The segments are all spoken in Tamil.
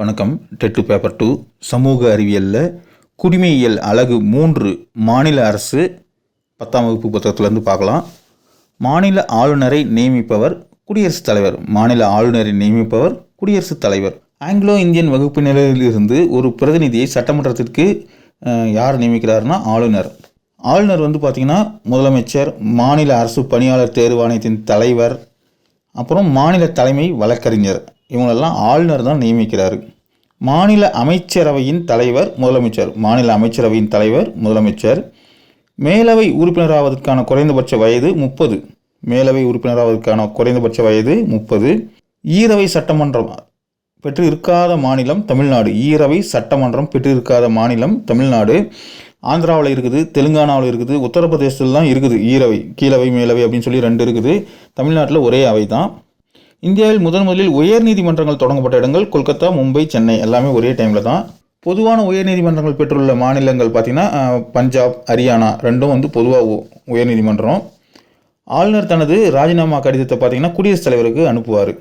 வணக்கம். TET paper two. சமூக அறிவியலில் குடிமையியல் அழகு மூன்று மாநில அரசு. பத்தாம் வகுப்பு புத்தகத்திலேருந்து பார்க்கலாம். மாநில ஆளுநரை நியமிப்பவர் குடியரசுத் தலைவர். மாநில ஆளுநரை நியமிப்பவர் குடியரசுத் தலைவர். ஆங்கிலோ இந்தியன் வகுப்பு நிலையிலிருந்து ஒரு பிரதிநிதியை சட்டமன்றத்திற்கு யார் நியமிக்கிறாருன்னா ஆளுநர். ஆளுநர் வந்து பார்த்திங்கன்னா முதலமைச்சர் மாநில அரசு பணியாளர் தேர்வாணையத்தின் தலைவர் அப்புறம் மாநில தலைமை வழக்கறிஞர். இவங்களெல்லாம் ஆளுநர் தான் நியமிக்கிறாரு. மாநில அமைச்சரவையின் தலைவர் முதலமைச்சர். மாநில அமைச்சரவையின் தலைவர் முதலமைச்சர். மேலவை உறுப்பினராவதற்கான குறைந்தபட்ச வயது முப்பது. மேலவை உறுப்பினராவதற்கான குறைந்தபட்ச வயது முப்பது. ஈரவை சட்டமன்றம் பெற்று இருக்காத மாநிலம் தமிழ்நாடு. ஈரவை சட்டமன்றம் பெற்று இருக்காத மாநிலம் தமிழ்நாடு. ஆந்திராவில் இருக்குது தெலுங்கானாவில் இருக்குது உத்தரப்பிரதேசத்தில் தான் இருக்குது ஈரவை. கீழவை மேலவை அப்படின்னு சொல்லி ரெண்டு இருக்குது. தமிழ்நாட்டில் ஒரே அவை தான் இந்தியாவில் முதன் முதலில் உயர்நீதிமன்றங்கள் தொடங்கப்பட்ட இடங்கள் கொல்கத்தா மும்பை சென்னை எல்லாமே ஒரே டைமில் தான். பொதுவான உயர்நீதிமன்றங்கள் பெற்றுள்ள மாநிலங்கள் பார்த்திங்கன்னா பஞ்சாப் ஹரியானா ரெண்டும் வந்து பொதுவாக உயர்நீதிமன்றம் ஆளுநர் தனது ராஜினாமா கடிதத்தை பார்த்தீங்கன்னா குடியரசுத் தலைவருக்கு அனுப்புவார்.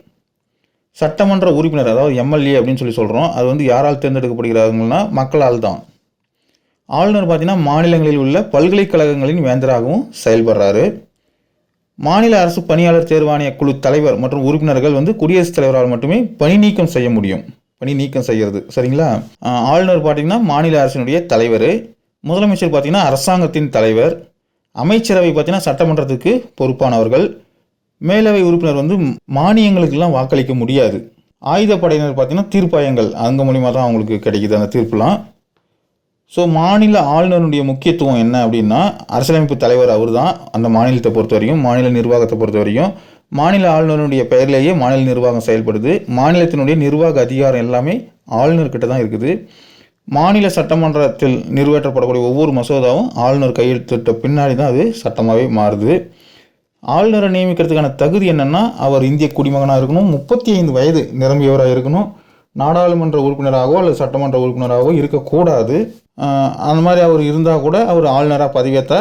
சட்டமன்ற உறுப்பினர் அதாவது எம்எல்ஏ அப்படின்னு சொல்லி சொல்கிறோம் அது வந்து யாரால் தேர்ந்தெடுக்கப்படுகிறார்கள்னா மக்களால் தான். ஆளுநர் பார்த்திங்கன்னா மாநிலங்களில் உள்ள பல்கலைக்கழகங்களின் வேந்தராகவும் செயல்படுறாரு. மாநில அரசு பணியாளர் தேர்வாணைய குழு தலைவர் மற்றும் உறுப்பினர்கள் வந்து குடியரசுத் தலைவரால் மட்டுமே பணி நீக்கம் செய்ய முடியும். பணி நீக்கம் செய்கிறது சரிங்களா? ஆளுநர் பார்த்தீங்கன்னா மாநில அரசினுடைய தலைவர் முதலமைச்சர் பார்த்தீங்கன்னா அரசாங்கத்தின் தலைவர் அமைச்சரவை பார்த்தீங்கன்னா சட்டமன்றத்துக்கு பொறுப்பானவர்கள். மேலவை உறுப்பினர் வந்து மானியங்களுக்கெல்லாம் வாக்களிக்க முடியாது. ஆயுதப்படையினர் பார்த்தீங்கன்னா தீர்ப்பாயங்கள் அங்க மூலிமா தான் அவங்களுக்கு கிடைக்குது அந்த தீர்ப்புலாம். ஸோ மாநில ஆளுநருடைய முக்கியத்துவம் என்ன அப்படின்னா அரசியலமைப்பு தலைவர் அவர் தான் அந்த மாநிலத்தை பொறுத்த வரையும் மாநில நிர்வாகத்தை பொறுத்த வரையும் மாநில ஆளுநருடைய பெயர்லேயே மாநில நிர்வாகம் செயல்படுது. மாநிலத்தினுடைய நிர்வாக அதிகாரம் எல்லாமே ஆளுநர்கிட்ட தான் இருக்குது. மாநில சட்டமன்றத்தில் நிறைவேற்றப்படக்கூடிய ஒவ்வொரு மசோதாவும் ஆளுநர் கையெழுத்திட்ட பின்னாடி தான் அது சட்டமாகவே மாறுது. ஆளுநரை நியமிக்கிறதுக்கான தகுதி என்னென்னா அவர் இந்திய குடிமகனாக இருக்கணும் முப்பத்தி ஐந்து வயது நிரம்பியவராக இருக்கணும். நாடாளுமன்ற உறுப்பினராகவோ அல்லது சட்டமன்ற உறுப்பினராகவோ இருக்கக்கூடாது. அந்த மாதிரி அவர் இருந்தால் கூட அவர் ஆளுநராக பதவியத்தை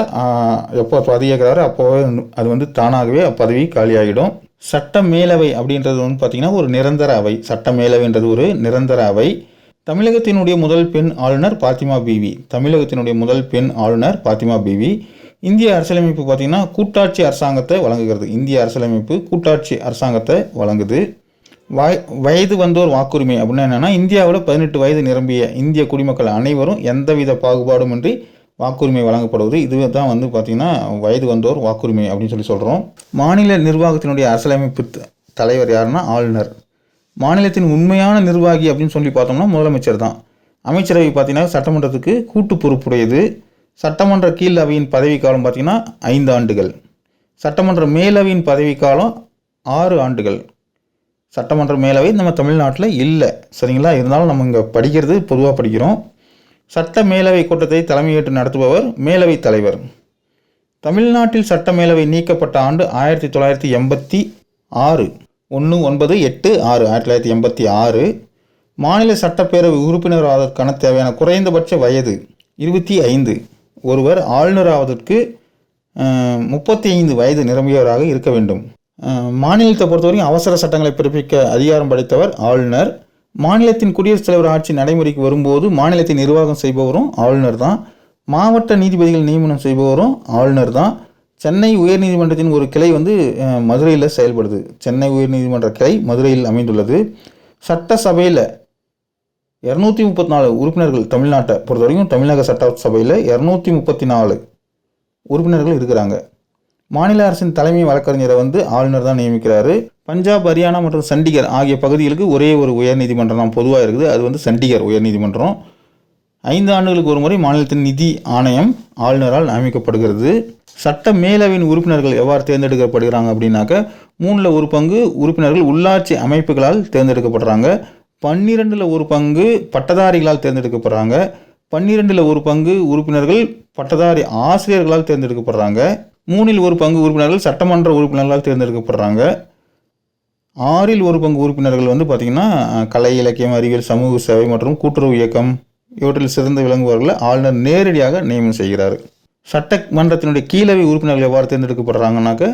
எப்போ பதவியேற்கிறாரோ அப்போவே அது வந்து தானாகவே பதவி காலியாகிடும். சட்ட மேலவை அப்படின்றது வந்து பார்த்திங்கன்னா ஒரு நிரந்தர அவை. சட்ட மேலவைன்றது ஒரு நிரந்தர அவை. தமிழகத்தினுடைய முதல் பெண் ஆளுநர் பாத்திமா பிவி. தமிழகத்தினுடைய முதல் பெண் ஆளுநர் பாத்திமா பிவி. இந்திய அரசியலமைப்பு பார்த்திங்கன்னா கூட்டாட்சி அரசாங்கத்தை வழங்குகிறது. இந்திய அரசியலமைப்பு கூட்டாட்சி அரசாங்கத்தை வழங்குது. வய வயது வந்தோர் வாக்குரிமை அப்படின்னா என்னென்னா இந்தியாவில் பதினெட்டு வயது நிரம்பிய இந்திய குடிமக்கள் அனைவரும் எந்தவித பாகுபாடுமின்றி வாக்குரிமை வழங்கப்படுவது. இது தான் வந்து பார்த்திங்கன்னா வயது வந்தோர் வாக்குரிமை அப்படின்னு சொல்லி சொல்கிறோம் மாநில நிர்வாகத்தினுடைய அரசியலமைப்பு தலைவர் யாருன்னா ஆளுநர். மாநிலத்தின் உண்மையான நிர்வாகி அப்படின்னு சொல்லி பார்த்தோம்னா முதலமைச்சர் தான். அமைச்சரவை பார்த்திங்கன்னா சட்டமன்றத்துக்கு கூட்டு பொறுப்புடையது. சட்டமன்ற கீழ் அவையின் பதவிக்காலம் பார்த்திங்கன்னா ஐந்து ஆண்டுகள். சட்டமன்ற மேலவையின் பதவிக்காலம் ஆறு ஆண்டுகள். சட்டமன்ற மேலவை நம்ம தமிழ்நாட்டில் இல்லை. சரிங்களா? இருந்தாலும் நம்ம இங்கே படிக்கிறது பொதுவாக படிக்கிறோம். சட்ட மேலவை கூட்டத்தை தலைமையேற்று நடத்துபவர் மேலவை தலைவர். தமிழ்நாட்டில் சட்ட மேலவை நீக்கப்பட்ட ஆண்டு ஆயிரத்தி தொள்ளாயிரத்தி எண்பத்தி ஆறு. ஒன்று ஒன்பது எட்டு ஆறு ஆயிரத்தி தொள்ளாயிரத்தி எண்பத்தி ஆறு. மாநில சட்டப்பேரவை உறுப்பினர் ஆவதற்கான தேவையான குறைந்தபட்ச வயது இருபத்தி ஐந்து. ஒருவர் ஆளுநர் ஆவதற்கு முப்பத்தி ஐந்து வயது நிரம்பியவராக இருக்க வேண்டும். மாநிலத்தை பொறுத்தவரைக்கும் அவசர சட்டங்களை பிறப்பிக்க அதிகாரம் படைத்தவர் ஆளுநர். மாநிலத்தின் குடியரசுத் தலைவர் ஆட்சி நடைமுறைக்கு வரும்போது மாநிலத்தை நிர்வாகம் செய்பவரும் ஆளுநர் தான். மாவட்ட நீதிபதிகள் நியமனம் செய்பவரும் ஆளுநர் தான். சென்னை உயர்நீதிமன்றத்தின் ஒரு கிளை வந்து மதுரையில் செயல்படுது. சென்னை உயர்நீதிமன்ற கிளை மதுரையில் அமைந்துள்ளது. சட்டசபையில் இரநூத்தி முப்பத்தி நாலு உறுப்பினர்கள் தமிழ்நாட்டை பொறுத்த வரைக்கும் தமிழக சட்டசபையில் இரநூத்தி முப்பத்தி நாலு உறுப்பினர்கள் இருக்கிறாங்க. மாநில அரசின் தலைமை வழக்கறிஞரை வந்து ஆளுநர் தான் நியமிக்கிறாரு. பஞ்சாப் ஹரியானா மற்றும் சண்டிகர் ஆகிய பகுதிகளுக்கு ஒரே ஒரு உயர்நீதிமன்றம் தான் பொதுவாக இருக்குது. அது வந்து சண்டிகர் உயர்நீதிமன்றம். ஐந்து ஆண்டுகளுக்கு ஒரு முறை மாநிலத்தின் நிதி ஆணையம் ஆளுநரால் நியமிக்கப்படுகிறது. சட்ட மேலவையின் உறுப்பினர்கள் எவ்வாறு தேர்ந்தெடுக்கப்படுகிறாங்க அப்படின்னாக்க மூணில் ஒரு பங்கு உறுப்பினர்கள் உள்ளாட்சி அமைப்புகளால் தேர்ந்தெடுக்கப்படுறாங்க. பன்னிரெண்டில் ஒரு பங்கு பட்டதாரிகளால் தேர்ந்தெடுக்கப்படுறாங்க. பன்னிரெண்டில் ஒரு பங்கு உறுப்பினர்கள் பட்டதாரி ஆசிரியர்களால் தேர்ந்தெடுக்கப்படுறாங்க. மூணில் ஒரு பங்கு உறுப்பினர்கள் சட்டமன்ற உறுப்பினர்களால் தேர்ந்தெடுக்கப்படுறாங்க. ஆறில் ஒரு பங்கு உறுப்பினர்கள் வந்து பார்த்திங்கன்னா கலை இலக்கியம் அறிவியல் சமூக சேவை மற்றும் கூட்டுறவு இயக்கம் இவற்றில் சிறந்து விளங்குபவர்களை ஆளுநர் நேரடியாக நியமனம் செய்கிறார். சட்டமன்றத்தினுடைய கீழவை உறுப்பினர்கள் எவ்வாறு தேர்ந்தெடுக்கப்படுறாங்கனாக்க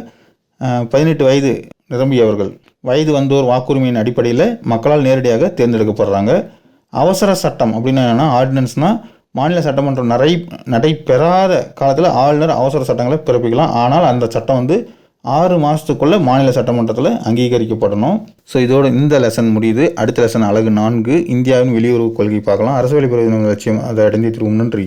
பதினெட்டு வயது நிரம்பியவர்கள் வயது வந்தோர் வாக்குரிமையின் அடிப்படையில் மக்களால் நேரடியாக தேர்ந்தெடுக்கப்படுறாங்க. அவசர சட்டம் அப்படின்னு என்னென்னா ஆர்டினன்ஸ்னால் மாநில சட்டமன்றம் நடை நடைபெறாத காலத்தில் ஆளுநர் அவசர சட்டங்களை பிறப்பிக்கலாம். ஆனால் அந்த சட்டம் வந்து ஆறு மாதத்துக்குள்ளே மாநில சட்டமன்றத்தில் அங்கீகரிக்கப்படணும். ஸோ இதோட இந்த லெசன் முடியுது. அடுத்த லெசன் அழகு நான்கு. இந்தியாவின் வெளியுறவு கொள்கை பார்க்கலாம். அரசு வெளிப்புற லட்சியம் அதை அடைந்து திருவும் நன்றி.